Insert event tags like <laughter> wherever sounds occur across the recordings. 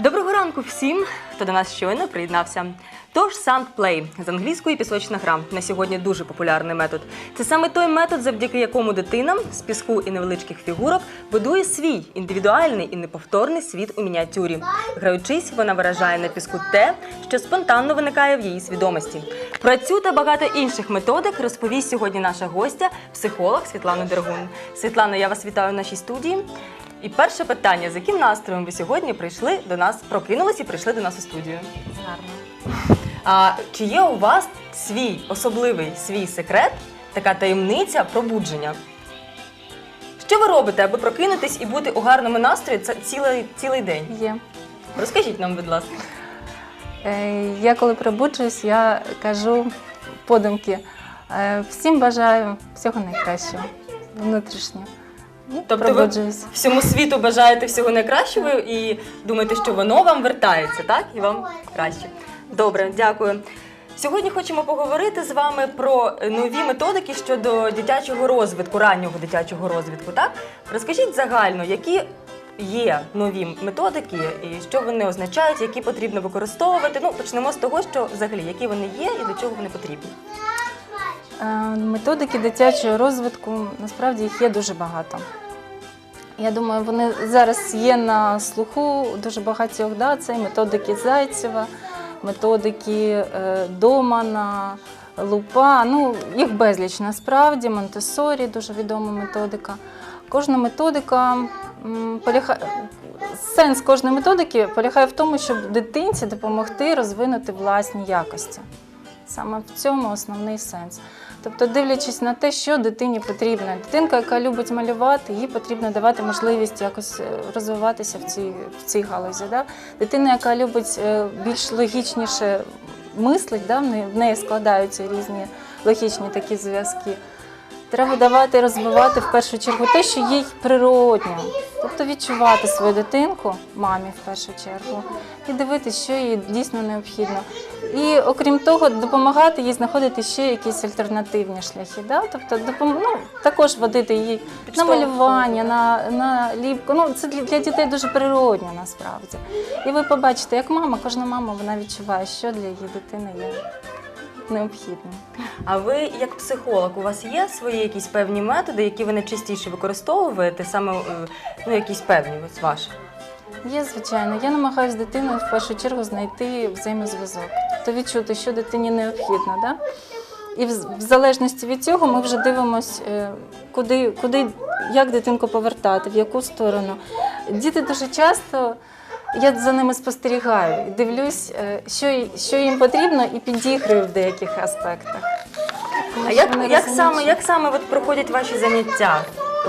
Доброго ранку всім, хто до нас щойно приєднався. Тож Play з англійської пісочна гра на сьогодні дуже популярний метод. Це саме той метод, завдяки якому дитина з піску і невеличких фігурок будує свій індивідуальний і неповторний світ у мініатюрі. Граючись, вона виражає на піску те, що спонтанно виникає в її свідомості. Про цю та багато інших методик розповість сьогодні наша гостя, психолог Світлана Дергун. Світлана, я вас вітаю в нашій студії. І перше питання: з яким настроєм ви сьогодні прийшли до нас, прокинулись і прийшли до нас у студію? Гарно. А чи є у вас свій особливий свій секрет, така таємниця пробудження? Що ви робите, аби прокинутись і бути у гарному настрої це цілий, цілий день? Є. Розкажіть нам, будь ласка. Е, Я коли пробуджуюсь, я кажу подумки. е, Всім бажаю всього найкращого. Внутрішньо. І Тобто ви пробуджуюсь. всьому світу бажаєте всього найкращого і думаєте, що воно вам вертається, так? І вам краще. Добре, дякую. Сьогодні хочемо поговорити з вами про нові методики щодо дитячого розвитку, раннього дитячого розвитку. Так розкажіть загально, які є нові методики, і що вони означають, які потрібно використовувати. Ну почнемо з того, що взагалі які вони є і до чого вони потрібні. Е, Методики дитячого розвитку насправді їх є дуже багато. Я думаю, вони зараз є на слуху дуже багатьох. Да? Це методики Зайцева, методики е, Домана, Лупа. Ну, їх безліч насправді, Монтесорі дуже відома методика. Кожна методика полягає. Сенс кожної методики полягає в тому, щоб дитинці допомогти розвинути власні якості. Саме в цьому основний сенс. Тобто, дивлячись на те, що дитині потрібно. Дитинка, яка любить малювати, їй потрібно давати можливість якось е, розвиватися в цій, в цій галузі. Да? Дитина, яка любить е, більш логічніше мислить, да? в неї складаються різні логічні такі зв'язки. Треба давати розвивати в першу чергу те, що їй природньо. Тобто відчувати свою дитинку, мамі в першу чергу, і дивитися, що їй дійсно необхідно. І окрім того, допомагати їй знаходити ще якісь альтернативні шляхи. Да? Тобто допом... ну, також водити її на малювання, на, на ліпку. Ну, це для, дітей дуже природньо насправді. І ви побачите, як мама, кожна мама вона відчуває, що для її дитини є необхідним. А ви, як психолог, у вас є свої якісь певні методи, які ви найчастіше використовуєте, саме е, ну якісь певні ось ваші? Є, звичайно. Я намагаюся з дитиною в першу чергу знайти взаємозв'язок, тобто відчути, що дитині необхідно. Да? І в, залежності від цього ми вже дивимося, куди, куди, як дитинку повертати, в яку сторону. Діти дуже часто, я за ними спостерігаю, і дивлюсь, е, що, що їм потрібно, і підіграю в деяких аспектах. А як, як саме, як саме от проходять ваші заняття?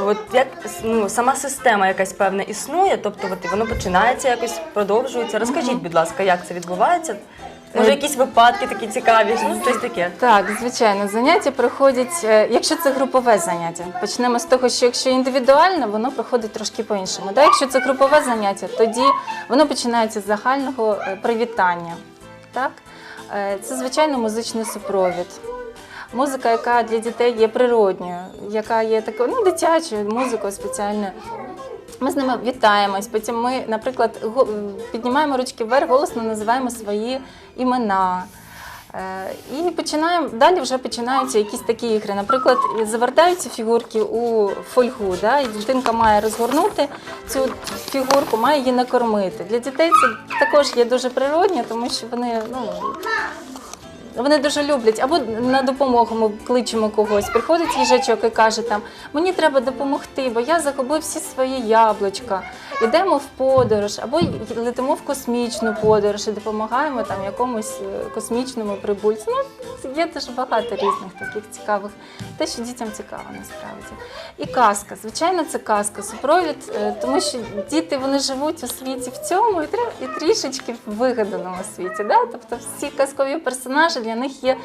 От як ну, сама система якась певна існує, тобто от, воно починається якось, продовжується. Розкажіть, будь ласка, як це відбувається? Може, якісь випадки такі цікаві, ну щось таке. Так, звичайно, заняття проходять, е, якщо це групове заняття. Почнемо з того, що якщо індивідуально, воно проходить трошки по-іншому. Да? Якщо це групове заняття, тоді воно починається з загального е, привітання. Так? Е, Це, звичайно, музичний супровід. Музика, яка для дітей є природньою, яка є такою ну, дитячою музикою спеціальною. Ми з ними вітаємось. Потім ми, наприклад, піднімаємо ручки вверх, голосно називаємо свої імена. Е, І починаємо далі вже починаються якісь такі ігри. Наприклад, завертаються фігурки у фольгу, да, і дитинка має розгорнути цю фігурку, має її накормити. Для дітей це також є дуже природньо, тому що вони ну, вони дуже люблять. Або на допомогу ми кличемо когось. Приходить їжачок і каже там: мені треба допомогти, бо я загубив всі свої яблучка. Йдемо в подорож, або летимо в космічну подорож і допомагаємо там якомусь е, космічному прибульцю. Ну, є дуже багато різних таких цікавих, те, що дітям цікаво насправді. І казка, звичайно, це казка, супровід, е, тому що діти вони живуть у світі в цьому і трішечки в вигаданому світі. Да? Тобто всі казкові персонажі для них є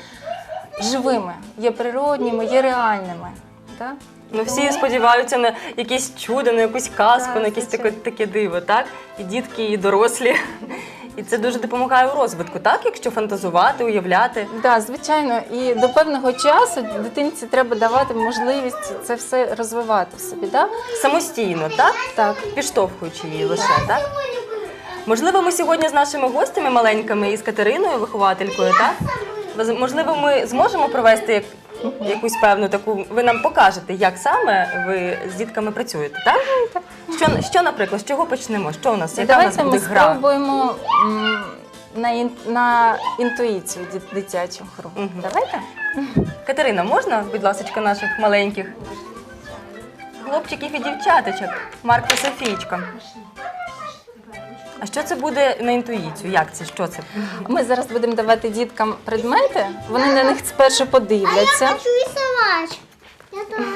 живими, є природніми, є реальними. Да? Ну всі сподіваються на якесь чудо, на якусь казку, Так, на якесь таке, звичайно. таке диво, так? І дітки, і дорослі. І це дуже допомагає у розвитку, так? Якщо фантазувати, уявляти. Да, звичайно, і до певного часу дитинці треба давати можливість це все розвивати в собі. Да? Самостійно, так? Так. Підштовхуючи її лише, так? Можливо, ми сьогодні з нашими гостями маленькими і з Катериною, вихователькою, так? Воз- Можливо, ми зможемо провести як, якусь певну таку. Ви нам покажете, як саме ви з дітками працюєте, так? Що, що наприклад, з чого почнемо? Що у нас? Яка у нас Давайте буде ми гра? спробуємо м, на, ін- на інтуїцію ді- дитячу гру. Мгм. Давайте? Катерина, можна, будь ласка, наших маленьких хлопчиків і дівчаточок, Марк та Софійчка. А що це буде на інтуїцію? Як це? Що це? Ми зараз будемо давати діткам предмети, вони на них спершу подивляться. Хочу рисовать. Я тоже.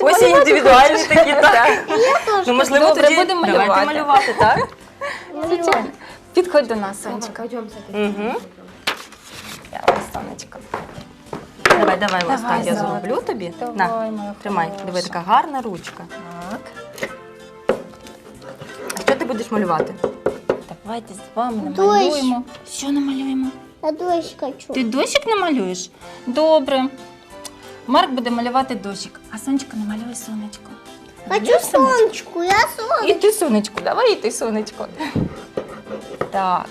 Ось і індивідуальні такі, так? Я тоже. Ну, можливо, Добре, тоді будемо давайте малювати. малювати, так? <laughs> Звичайно. Підходь до нас, Сонечка. Угу. Я ось, Сонечко. Давай, давай, ось так я зроблю тобі. Давай, моя тримай. хороша. Диви, така гарна ручка. Так. А що ти будеш малювати? Давайте з вами Дощ. намалюємо. Що намалюємо? Я дощ хочу. Ти дощик намалюєш? Добре. Марк буде малювати дощик, а сонечко намалює сонечко. Хочу сонечку. Я сонечко. І ти сонечко, давай і ти сонечко. Так.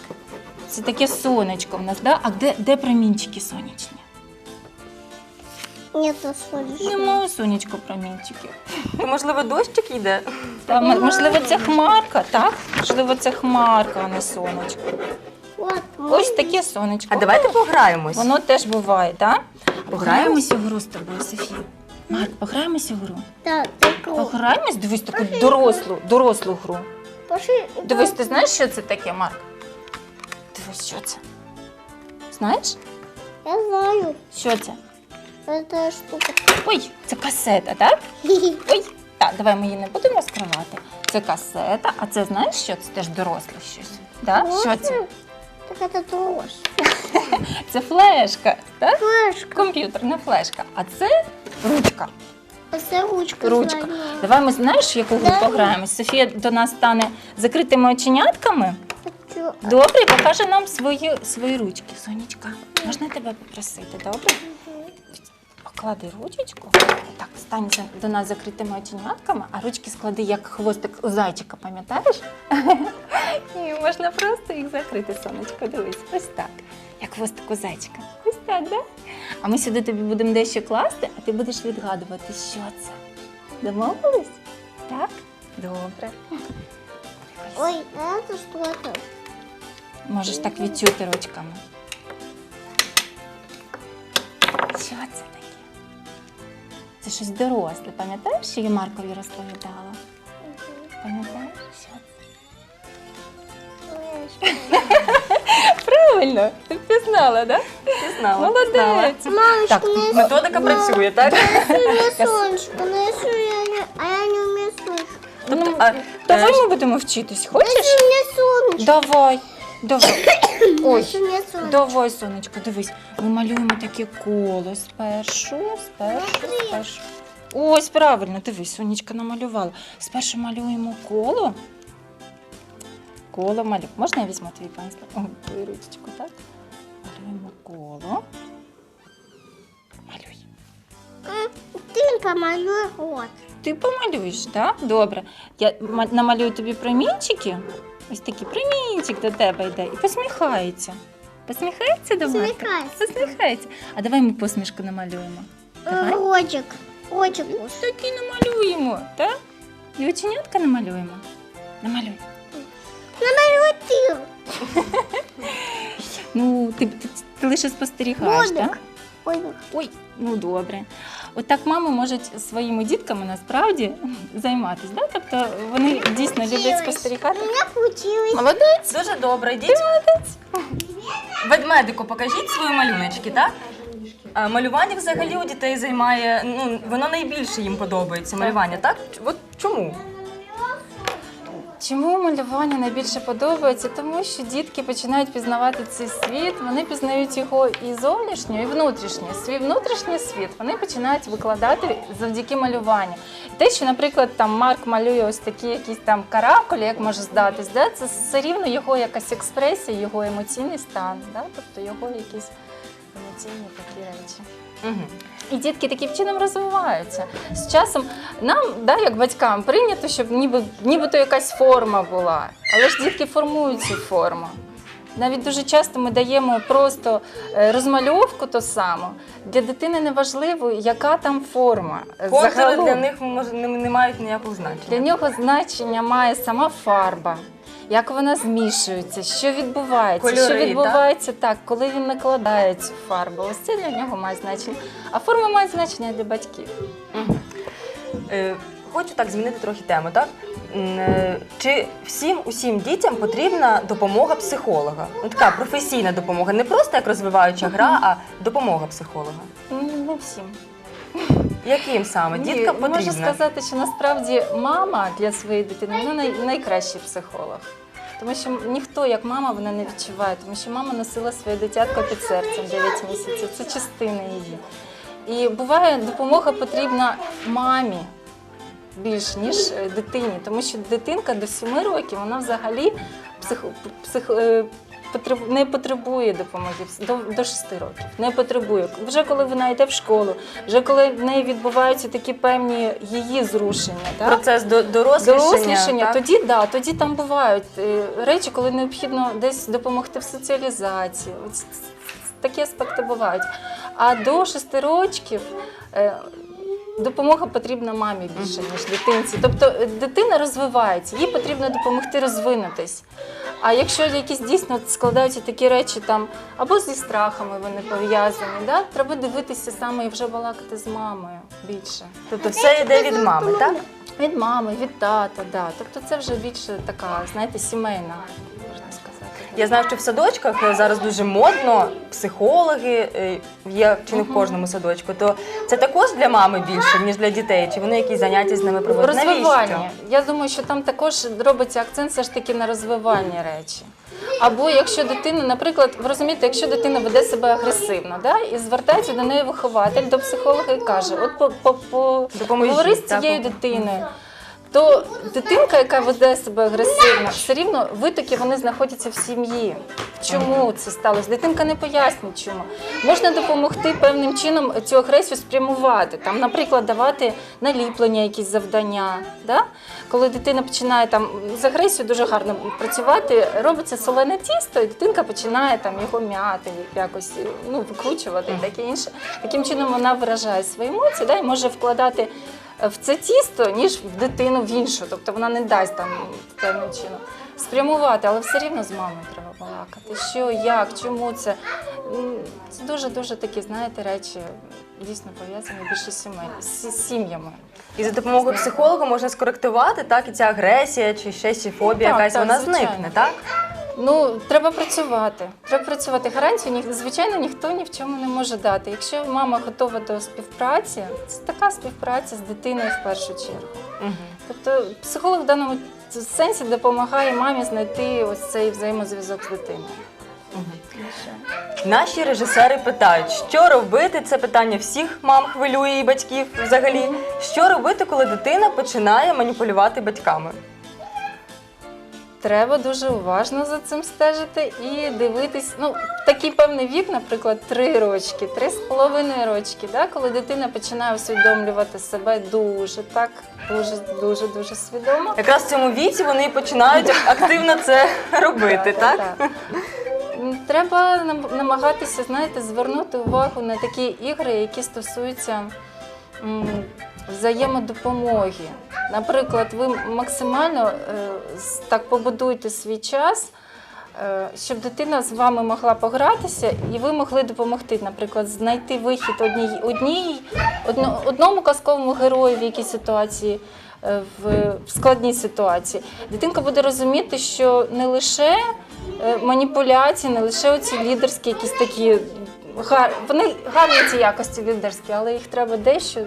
Це таке сонечко в нас, да? А де, де промінчики сонячні? Нету. Немає сонечко промінчиків. То, можливо, дощик йде? Та, м- можливо, це хмарка, так? Можливо, це хмарка, а не сонечко. Вот. Ось таке сонечко. А давайте пограємось. Воно теж буває, так? Пограємось? Пограємося в гру з тобою, Софія. Марк, пограємося в гру. Да, так. Пограємось, дивись таку дорослу, дорослу гру. Пошли. Дивись, ти знаєш, що це таке, Марк? Дивись, що це? Знаєш? Я знаю. Що це? Это штука. Ой, це касета, так? <laughs> Ой, так, давай ми її не будемо розкривати. Це касета, а це знаєш що? Це теж доросле щось. Да? Що це? Так это дрожь. <laughs> Це флешка, так? Флешка. Комп'ютерна флешка. А це ручка. Это ручка. Ручка. слоновая. Давай ми знаєш, в яку гру Да. пограємо. Софія до нас стане закритими оченятками. Хочу. Добре, і покаже нам свої, свої ручки. Сонечка, можна тебе попросити, добре? Поклади ручечку. Так, стань за- до нас закритими оченятками, а ручки склади як хвостик у зайчика, пам'ятаєш? І можна просто їх закрити, сонечко. Дивись, ось так. Як хвостик у зайчика. Ось так, да? А ми сюди тобі будемо дещо класти, а ти будеш відгадувати, що це. Домовились? Так? Добре. Ой, а это что это? Можеш так відчути ручками. Що це? Це щось доросле, пам'ятаєш, що я Маркові розповідала? Пам'ятаєш, що це? Правильно, ти впізнала, так? Ти знала. знала. Молодець. Мамочка, Так, нарисуй Методика працює, так? мне <laughs> солнышко. Нарисуй, я не- а я не умею солнышко. Тобто, Ну, а, Давай е, ми будемо вчитись, хочеш? Нарисуй мне солнышко. Давай, давай. <coughs> Ой. Давай, сонечко, дивись, ми малюємо таке коло спершу, спершу, спершу. Ось правильно, дивись, сонечка намалювала. Спершу малюємо коло. Коло малюємо. Можна я візьму твій пензлик? О, твою ручечку, так? Малюємо коло. Малюй. М, Ты помалюй рот. Ти помалюєш, так? Добре. Я намалюю тобі промінчики. Ось такий промінчик до тебе йде і посміхається. Посміхається до Марка? Посміхається. Посміхається. А давай ми посмішку намалюємо. Давай. Ротик. Ротик. Ось такий намалюємо, так? І оченятка намалюємо. Намалюй. Намалюй. <laughs> Ну, ти, ти, ти лише спостерігаєш, так? Ой, Ой, ну добре. Отак мами можуть своїми дітками насправді займатися. Да? Тобто вони дійсно люблять спостерігати. у получилось. Молодець. Дуже добре, йдіть. Ведмедику, покажіть свої малюночки, так? А, малювання взагалі у дітей займає, ну, воно найбільше їм подобається, малювання, так? От чому? Чому малювання найбільше подобається? Тому що дітки починають пізнавати цей світ, вони пізнають його і зовнішньо, і внутрішньо. Свій внутрішній світ вони починають викладати завдяки малюванню. Те, що, наприклад, там Марк малює ось такі якісь там каракулі, як може здатись, да? це все рівно його якась експресія, його емоційний стан, да? тобто його якісь емоційні такі речі. Угу. І дітки таким чином розвиваються. З часом нам, да, як батькам, прийнято, щоб ніби, нібито якась форма була. Але ж дітки формують цю форму. Навіть дуже часто ми даємо просто е, розмальовку ту саму. Для дитини не важливо, яка там форма. Контури Загалом. для них може, не, не мають ніякого значення. Для нього значення має сама фарба, як вона змішується, що відбувається, що Кольори, відбувається так? коли він накладає цю фарбу. Ось це для нього має значення. А форма має значення для батьків. Е, Хочу так змінити трохи тему, так? Е, Чи всім усім дітям потрібна допомога психолога? Ну, така професійна допомога, не просто як розвиваюча гра, а допомога психолога. Не всім. Яким саме? Ні, Діткам Можу сказати, що насправді мама для своєї дитини вона най- найкращий психолог. Тому що ніхто, як мама, вона не відчуває, тому що мама носила своє дитятко під серцем 9 місяців. Це частина її. І буває, допомога потрібна мамі більш ніж е, дитині, тому що дитинка до 7 років вона взагалі псих, псих, е, не потребує допомоги до, до 6 років. Не потребує. Вже коли вона йде в школу, вже коли в неї відбуваються такі певні її зрушення. так? Процес до, дорослішання. Дорослішання, так? тоді да, тоді там бувають е, речі, коли необхідно десь допомогти в соціалізації. Ось такі аспекти бувають. А до шести рочків е, допомога потрібна мамі більше, ніж дитинці. Тобто е, дитина розвивається, їй потрібно допомогти розвинутись. А якщо якісь дійсно складаються такі речі там або зі страхами вони пов'язані, да? треба дивитися саме і вже балакати з мамою більше. Тобто все йде від мами, так? Від мами, від тата, да. Тобто це вже більше така, знаєте, сімейна. Я знаю, що в садочках е, зараз дуже модно, психологи е, є чи не в кожному садочку. То це також для мами більше, ніж для дітей? Чи вони якісь заняття з ними проводять? Розвивання. Навіщо? Я думаю, що там також робиться акцент все ж таки на розвивання речі. Або якщо дитина, наприклад, ви розумієте, якщо дитина веде себе агресивно, да, і звертається до неї вихователь, до психолога і каже: от по, по, по говори з цією дитиною. То дитинка, яка веде себе агресивно, все рівно витоки вони знаходяться в сім'ї. Чому це сталося? Дитинка не пояснить, чому. Можна допомогти певним чином цю агресію спрямувати. Там, наприклад, давати наліплення, якісь завдання. Да? Коли дитина починає там з агресією дуже гарно працювати, робиться солене тісто, і дитинка починає там його м'яти, якось ну, викручувати і таке інше. Таким чином вона виражає свої емоції да, і може вкладати в це тісто, ніж в дитину в іншу. Тобто вона не дасть там певним чином спрямувати, але все рівно з мамою треба балакати. Що, як, чому це? Це дуже-дуже такі, знаєте, речі дійсно пов'язані більше сімей, з сім'ями. І за допомогою психолога можна скоректувати, так, і ця агресія чи ще ще фобія Так, якась, так, вона звичайно. зникне, так? Ну, треба працювати. Треба працювати. Гарантію, ні- звичайно, ніхто ні в чому не може дати. Якщо мама готова до співпраці, це така співпраця з дитиною в першу чергу. Угу. Тобто психолог в даному сенсі допомагає мамі знайти ось цей взаємозв'язок з дитиною. Наші режисери питають, що робити. Це питання всіх мам хвилює і батьків взагалі. Що робити, коли дитина починає маніпулювати батьками? Треба дуже уважно за цим стежити і дивитись. Ну, такий певний вік, наприклад, три рочки, три з половиною рочки, да, коли дитина починає усвідомлювати себе дуже так, дуже, дуже, дуже свідомо. Якраз в цьому віці вони починають активно це робити, так? М, Треба намагатися, знаєте, звернути увагу на такі ігри, які стосуються взаємодопомоги. Наприклад, ви максимально е, так побудуйте свій час. е, Щоб дитина з вами могла погратися, і ви могли допомогти, наприклад, знайти вихід одній, одній одному казковому герою в якійсь ситуації, е, в, складній ситуації. Дитинка буде розуміти, що не лише маніпуляції, не лише оці лідерські якісь такі гар... вони гарні ці якості лідерські, але їх треба дещо.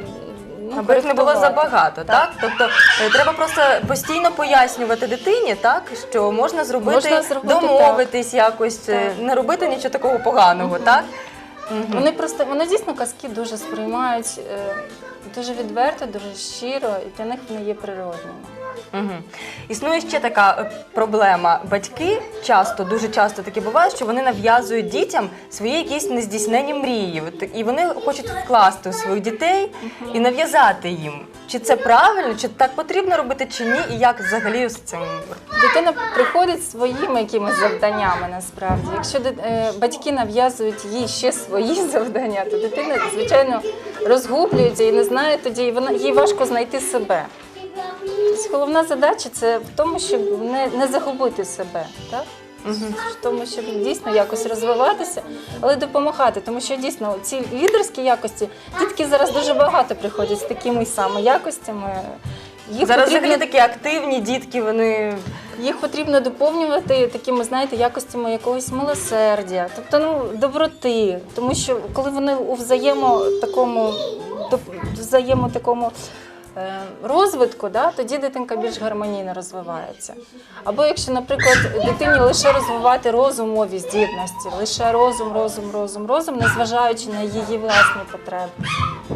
Ну, Аби їх не було коректувати. забагато, так? Тобто е, треба просто постійно пояснювати дитині, так що можна зробити, Можна зробити, домовитись якось, е, Так. не робити нічого такого поганого, так? Мгм. Вони просто вони дійсно казки дуже сприймають е, дуже відверто, дуже щиро, і для них вони є природними. Угу. Існує ще така е, проблема. Батьки часто, дуже часто таке буває, що вони нав'язують дітям свої якісь нездійснені мрії. І вони хочуть вкласти у своїх дітей і нав'язати їм. Чи це правильно, чи так потрібно робити, чи ні, і як взагалі з цим Дитина приходить своїми якимись завданнями насправді. Якщо е, батьки нав'язують їй ще свої <laughs> завдання, то дитина, звичайно, розгублюється і не знає тоді, і вона їй важко знайти себе. Тобто головна задача це в тому, щоб не, не загубити себе, так? В тому, щоб дійсно якось розвиватися, але допомагати. Тому що дійсно ці лідерські якості, дітки зараз дуже багато приходять з такими самими якостями. Їх зараз потрібно- взагалі такі активні дітки, вони їх потрібно доповнювати такими, знаєте, якостями якогось милосердя, тобто ну доброти. Тому що коли вони у взаємо такому взаємо такому. Е, Розвитку, да, тоді дитинка більш гармонійно розвивається. Або якщо, наприклад, дитині лише розвивати розумові здібності, лише розум, розум, розум, розум, незважаючи на її власні потреби,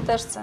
теж це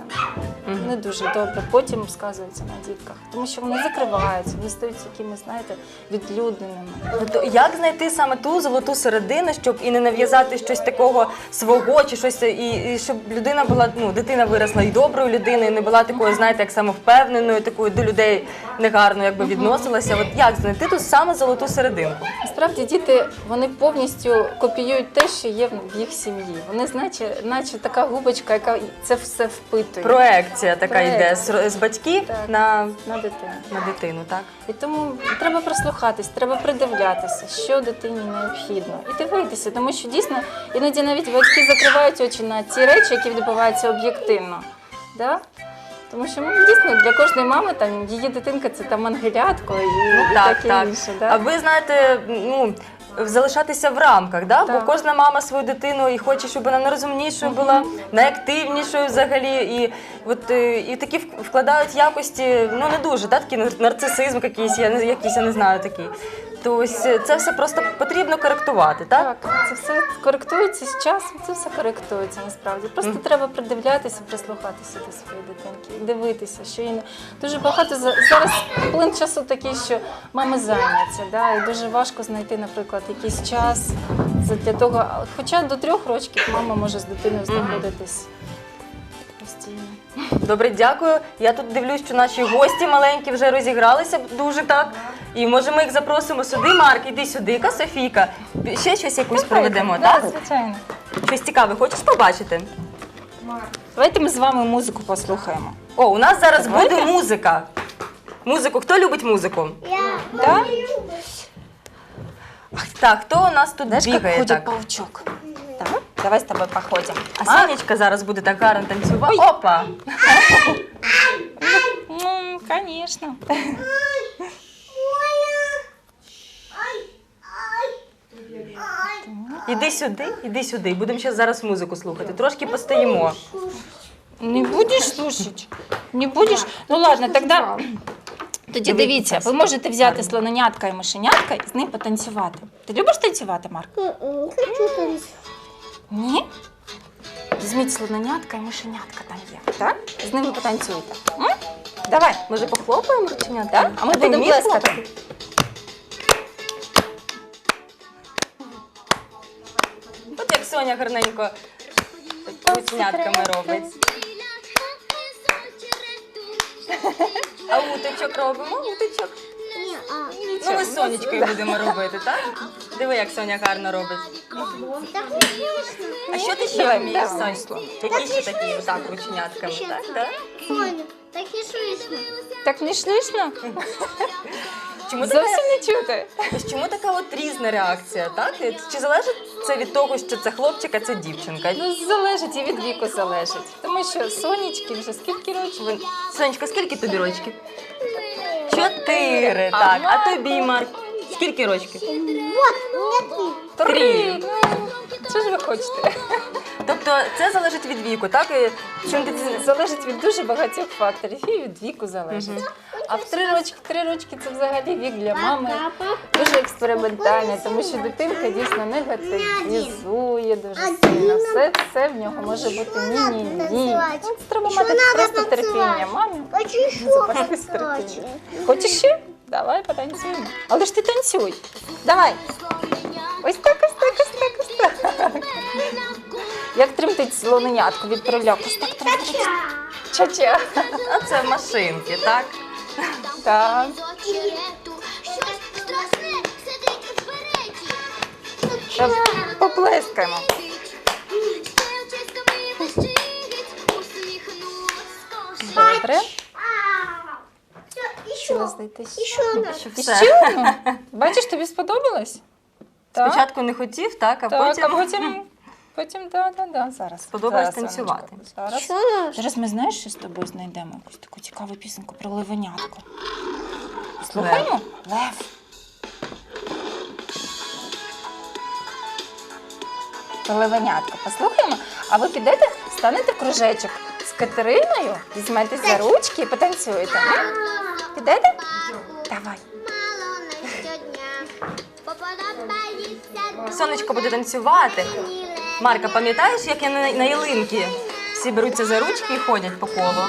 не дуже добре. Потім сказується на дітках, тому що вони закриваються, вони стають якимись, знаєте, відлюдненими. То як знайти саме ту золоту середину, щоб і не нав'язати щось такого свого, чи щось, і, і щоб людина була, ну, дитина виросла і доброю людиною, і не була такою, знаєте, як самовпевненою, такою до людей негарно якби відносилася. От як знайти ту саме золоту серединку? Насправді діти вони повністю копіюють те, що є в їх сім'ї. Вони, наче, наче така губочка, яка це все впитує Проекція така йде з, з батьків Так. на, на дитину. на дитину, так? І тому треба прислухатись, треба придивлятися, що дитині необхідно, і дивитися, тому що дійсно іноді навіть батьки закривають очі на ті речі, які відбуваються об'єктивно. Да? Тому що ну, дійсно для кожної мами там її дитинка це там ангелятко і, Ну, і так, таке так. інше. Да? А ви знаєте, ну. Залишатися в рамках, да? бо кожна мама свою дитину і хоче, щоб вона найрозумнішою була, найактивнішою взагалі. І от е, і такі вкладають якості, ну не дуже, да? такий нарцисизм якийсь, я не якийсь, я не знаю такий. То ось е, це все просто потрібно коректувати, так? Так, це все коректується з часом, це все коректується насправді. Просто треба придивлятися, прислухатися до своєї дитинки, дивитися, що їй не- дуже багато за- зараз плин часу такий, що мами зайняті, да, і дуже важко знайти, наприклад, якийсь час для того. Хоча до трьох років мама може з дитиною знаходитись постійно. Добре, дякую. Я тут дивлюсь, що наші гості маленькі вже розігралися дуже так. І може ми їх запросимо сюди. Марк, іди сюди, ка Софійка. Ще щось якусь проведемо, так? звичайно. Щось цікаве, хочеш побачити? Давайте ми з вами музику послухаємо. О, у нас зараз Давайте. буде музика. Музику, хто любить музику? Я Да? Так, хто у нас тут Знаешь, как бігає ходит так? паучок? Да? Давай с тобой походим. А Сонечка зараз буде так гарно танцювати. Опа! Ну, конечно. Іди сюди, іди сюди. Будемо ще зараз музику слухати. Трошки постоїмо. Не будеш слушать? Не будеш? Ну ладно, тогда. Тоді дивіться, ви можете взяти слоненятка і мишенятка і з ним потанцювати. Ти любиш танцювати, Марк? хочу танцевать. Ні? Візьміть слоненятка і мишенятка там є. Так? З ними потанцюйте. М? Давай. Може, похлопаємо рученятка? Так? А ми будемо плескати. Соня гарненько рученятками робить. А уточок робимо? Уточок. Не, а. Ну, ми з Сонечкою будемо робити, так? Диви, як Соня гарно робить. Так не слышно. А що ти ще Давай, вмієш, давай. Сонь? Які ще такі отак рученятками, так? так? Соня, так не слышно. Так не слышно? Чому така, Зовсім не чути. ось чому така от різна реакція, так? Чи залежить це від того, що це хлопчик, а це дівчинка? Ну, залежить і від віку залежить. Тому що сонечки вже скільки років? Сонечка, скільки тобі рочків? Чотири, так. А тобі, Марк? Скільки рочків? Вот, Три. Ну, Що ж ви хочете? Тобто це залежить від віку, так? І Чим ти Залежить від дуже багатьох факторів і від віку залежить. А в три рочки, три рочки це взагалі вік для мами дуже експериментальний, тому що дитинка дійсно негативізує дуже сильно. Все це в нього може бути ні-ні-ні. Ну, треба мати просто терпіння. Мамі Хочу запастись терпінням. Хочеш ще? Давай потанцюємо. Але ж ти танцюй. Давай. Ось так, ось так, ось так, ось так. Як тремтить слоненятко від переляку. Ось так. Ча-ча. А це машинки, так? Так. Поплескаємо. Добре. Що І все. Бачиш, тобі сподобалось? Так. Спочатку не хотів, так, а Так, потім, а потім, потім, да, да, да, зараз. Сподобалось Зараз, танцювати. Сонечко, Зараз. Зараз ми знаєш, що з тобою знайдемо якусь таку цікаву пісеньку про левенятко. Слухаємо? Лев. Про левенятко. Послухаємо. А ви підете, станете в кружечок з Катериною, візьмете за ручки і потанцюєте. м? Підете? Давай. Сонечко буде танцювати. Марка, пам'ятаєш, як я на, на ялинки всі беруться за ручки і ходять по колу?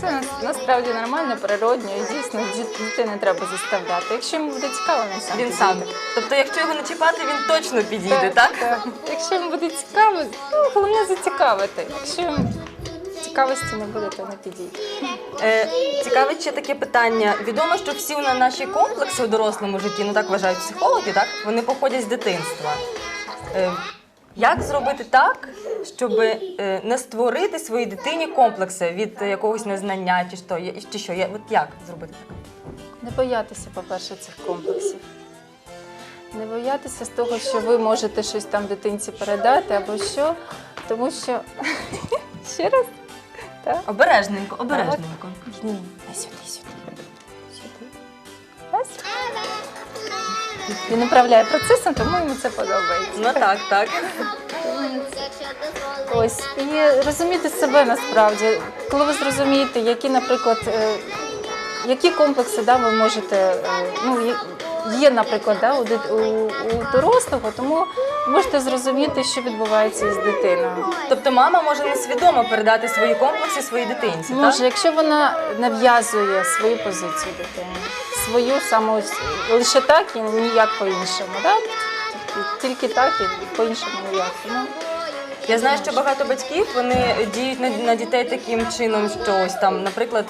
Це нас- насправді нормально, природньо і дійсно діт- дитини треба заставляти. Якщо йому буде цікаво, він сам. Він підійде. сам. Тобто, якщо його не чіпати, він точно підійде, так? Якщо йому буде цікаво, ну, головне зацікавити. Якщо йому цікавості не буде, то не підійде. Е, цікавить ще таке питання. Відомо, що всі на наші комплекси у дорослому житті, ну так вважають психологи, так? Вони походять з дитинства. Е, як зробити так, щоб е, не створити своїй дитині комплекси від якогось незнання чи що? Чи що? Є- От як зробити так? Не боятися, по-перше, цих комплексів. Не боятися з того, що ви можете щось там дитинці передати або що. Тому що <laughs> ще раз. Так. Обережненько, обережненько. Ні, не сюди, сюди. Сюди. Раз. Він управляє процесом, тому йому це подобається. Ну так, так. Ось і розуміти себе насправді, коли ви зрозумієте, які, наприклад, е, які комплекси да, ви можете, е, ну є, наприклад, да, у, у, у дорослого, тому можете зрозуміти, що відбувається із дитиною. Тобто мама може несвідомо передати свої комплекси своїй дитинці, Може, так? якщо вона нав'язує свою позицію дитині, свою саму лише так і ніяк по-іншому, да? тільки так і по-іншому ніяк. Ну, Я знаю, що багато батьків вони діють на, на дітей таким чином, що ось там, наприклад,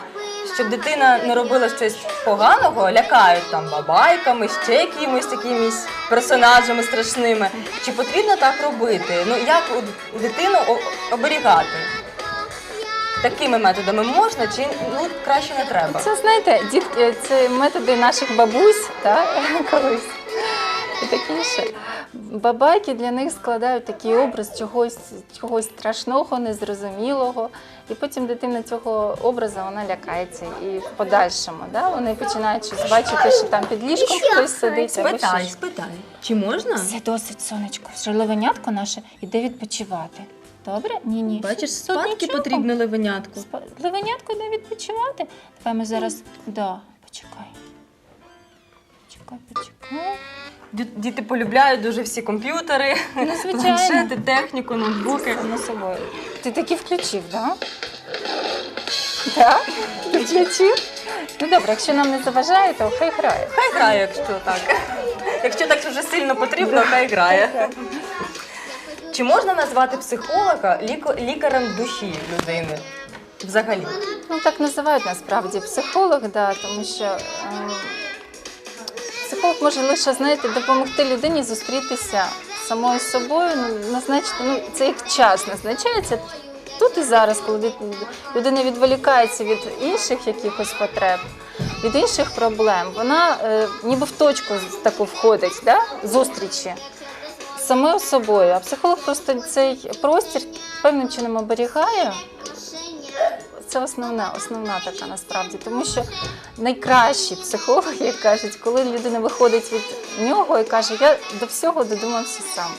щоб дитина не робила щось поганого, лякають там бабайками, ще якимись якимись персонажами страшними. Чи потрібно так робити? Ну як дитину оберігати? Такими методами можна чи ну краще не треба? Це знаєте, дітки, це методи наших бабусь, так, <laughs> колись і таке інше. Бабайки для них складають такий образ чогось, чогось страшного, незрозумілого. І потім дитина цього образу вона лякається і в подальшому. Да? Вони починають щось бачити, що там під ліжком хтось сидить. або Спитай, щось. спитай. Чи можна? Все досить, сонечко. Вже левенятко наше іде відпочивати. Добре? Ні, ні. Бачиш, Тут спадки нічого. потрібно левенятку. Спа- Левенятко йде відпочивати. Давай ми зараз. Да, почекай. Почекай, почекай. Ді- Діти полюбляють дуже всі комп'ютери, Ну, звичайно. планшети, техніку, ноутбуки. Само собою. Ти таки включив, так? Да? Так? Ти включив? Ну добре, якщо нам не заважає, то хай грає. Хай грає, якщо так. Якщо так вже сильно потрібно, хай грає. Чи можна назвати психолога ліко- лікарем душі людини? Взагалі. Ну так називають насправді психолог, да, тому що ем, психолог може лише знаєте, допомогти людині зустрітися самою собою, ну, назначити, ну, це як час назначається тут і зараз, коли людина відволікається від інших якихось потреб, від інших проблем. Вона е, ніби в точку таку входить, да, зустрічі самою собою. А психолог просто цей простір певним чином оберігає це основна, основна така насправді, тому що найкращі психологи, як кажуть, коли людина виходить від нього і каже, я до всього додумався сам.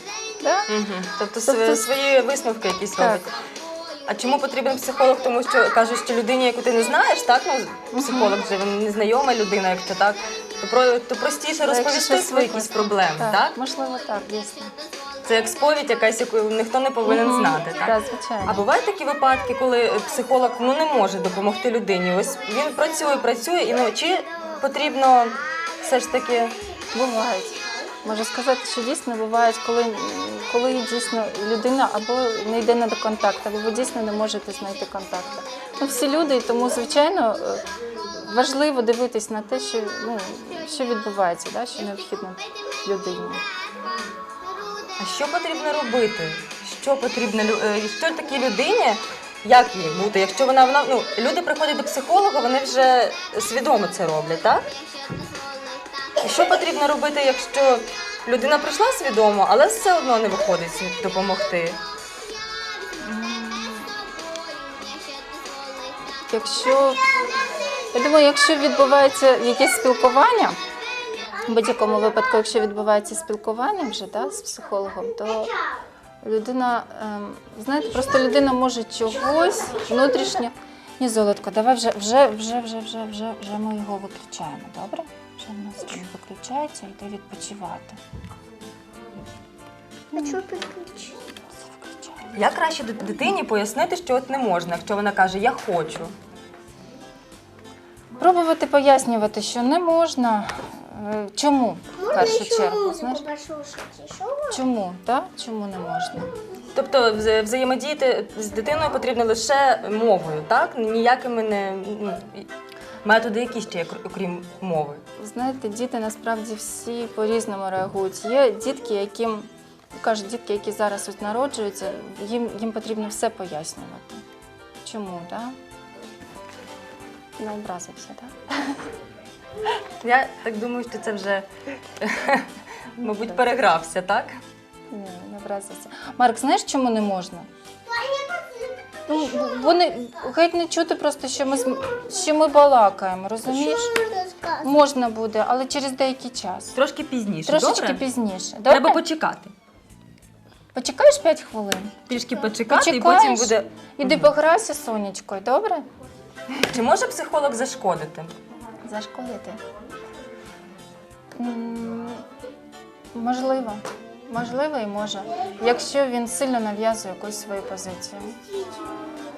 Да? Угу. Тобто, Тобто- св- свої висновки якісь Так. робить. А чому потрібен психолог? Тому що кажуть, що людині, яку ти не знаєш, так ну психолог вже він незнайома людина, якщо так, то про то простіше розповісти свої якісь проблеми, так? Можливо, так, дійсно. Це як сповідь, якась яку ніхто не повинен знати. Так? Так, звичайно. А бувають такі випадки, коли психолог ну не може допомогти людині. Ось він працює, працює, і ну чи потрібно все ж таки Бувають. Можу сказати, що дійсно бувають, коли, коли дійсно людина або не йде на контакт, або ви дійсно не можете знайти контакту. Ми всі люди, і тому, звичайно, е, важливо дивитись на те, що, ну, що відбувається, да, що необхідно людині. А що потрібно робити? Що потрібно е, що такій людині? Як їй бути? Якщо вона вона ну люди приходять до психолога, вони вже свідомо це роблять, так? Що потрібно робити, якщо людина прийшла свідомо, але все одно не виходить допомогти? Якщо я думаю, якщо відбувається якесь спілкування, в будь-якому випадку, якщо відбувається спілкування вже да, з психологом, то людина, ем, знаєте, просто людина може чогось внутрішньо. Ні, золотко, давай вже, вже, вже, вже, вже, вже, вже ми його виключаємо, добре? Вже в нас він виключається, йде відпочивати. А? Все виключаємо. Як краще дитині пояснити, що от не можна, якщо вона каже Я хочу. Пробувати пояснювати, що не можна. Е, Чому? В Можно першу еще чергу, музыку знаєш? послушать? Еще можно? Чому? Так? Чому не можна? Тобто вза- взаємодіяти з дитиною потрібно лише мовою, так? Ніякими не ну, і- методи, які ще є, кр- окрім мови. Ви Знаєте, діти насправді всі по-різному реагують. Є дітки, яким кажуть, дітки, які зараз ось народжуються, їм, їм потрібно все пояснювати. Чому, так? Не образився, так? <laughs> Я так думаю, що це вже, <laughs> мабуть, перегрався, так? Ні, не образився. Марк, знаєш, чому не можна? Ну, вони геть не чути просто, що ми, з- що ми балакаємо, розумієш? Сказать? Можна буде, але через деякий час. Трошки пізніше. Трошечки добре? пізніше. Добре? Треба почекати. Почекаєш 5 хвилин? Трішки почекати, і Почекаєш, потім буде. Іди пограйся з сонечкою, добре? Чи може психолог зашкодити? Зашкодити. Можливо. Можливо і може, якщо він сильно нав'язує якусь свою позицію.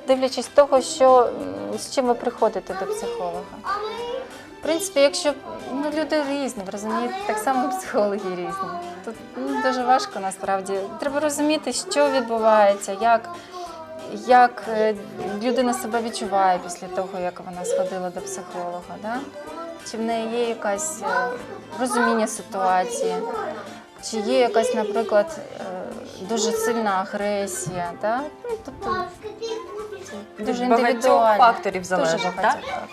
Дивлячись того, що, з чим ви приходите до психолога. В принципі, якщо ну, люди різні, розумієте, так само психологи різні. Тут ну, дуже важко насправді. Треба розуміти, що відбувається, як, як е, людина себе відчуває після того, як вона сходила до психолога. Да? Чи в неї є якась е, розуміння ситуації, чи є якась, наприклад, е, дуже сильна агресія. Да? Ну, тобто, дуже Від багатьох індивідуально. факторів Дуже залежить, багатьох так? факторів, так.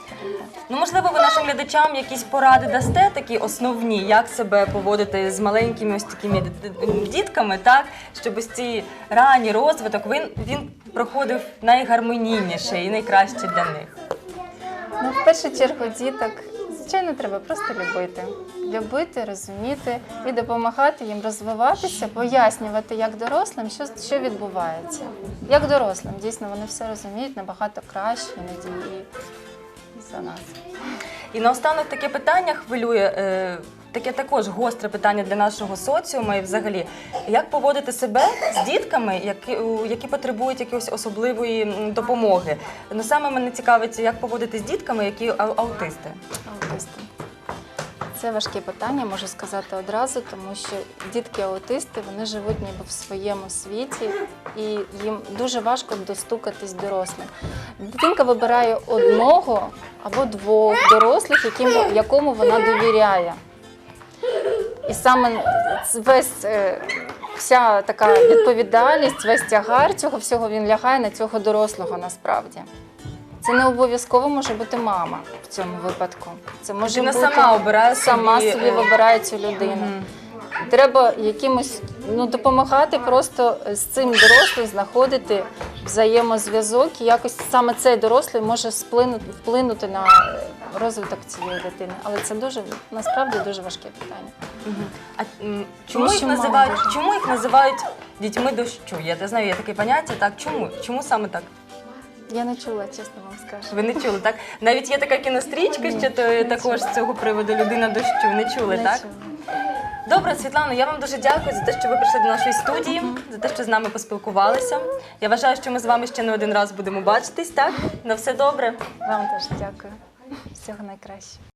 Ну, можливо, ви нашим глядачам якісь поради дасте, такі основні, як себе поводити з маленькими ось такими дітками, так? Щоб ось ці ранній розвиток він, він проходив найгармонійніше і найкраще для них. Ну, в першу чергу, діток, звичайно, треба просто любити. Любити, розуміти і допомагати їм розвиватися, пояснювати як дорослим, що, що відбувається. Як дорослим, дійсно, вони все розуміють набагато краще іноді і за нас. І наостанок таке питання хвилює. Таке також гостре питання для нашого соціуму і взагалі. Як поводити себе з дітками, які, які потребують якоїсь особливої допомоги? Ну саме мене цікавить, як поводити з дітками, які ау- аутисти. Аутисти. Це важке питання, можу сказати одразу, тому що дітки-аутисти вони живуть ніби в своєму світі, і їм дуже важко достукатись дорослим. Дитинка вибирає одного або двох дорослих, яким, якому вона довіряє. І саме весь е, вся така відповідальність, весь тягар цього всього він лягає на цього дорослого насправді. Це не обов'язково може бути мама в цьому випадку. Це може Дитина бути сама обирає сама собі, собі е, вибирає цю людину. Треба якимось ну, допомагати просто з цим дорослим знаходити взаємозв'язок, і якось саме цей дорослий може сплинути, вплинути на е, розвиток цієї дитини. Але це дуже насправді дуже важке питання. А м, чому Тому їх що мало називають? дуже. Чому їх називають дітьми дощу? Я не знаю, є таке поняття. Так чому? Чому саме так? Я не чула, чесно вам скажу. Ви не чули, так? Навіть є така кінострічка, що то також з цього приводу людина дощу. Не чули, Не так? чула. Добре, Світлано, я вам дуже дякую за те, що ви прийшли до нашої студії, за те, що з нами поспілкувалися. Я вважаю, що ми з вами ще не один раз будемо бачитись, так? На все добре. Вам теж дякую. Всього найкращого.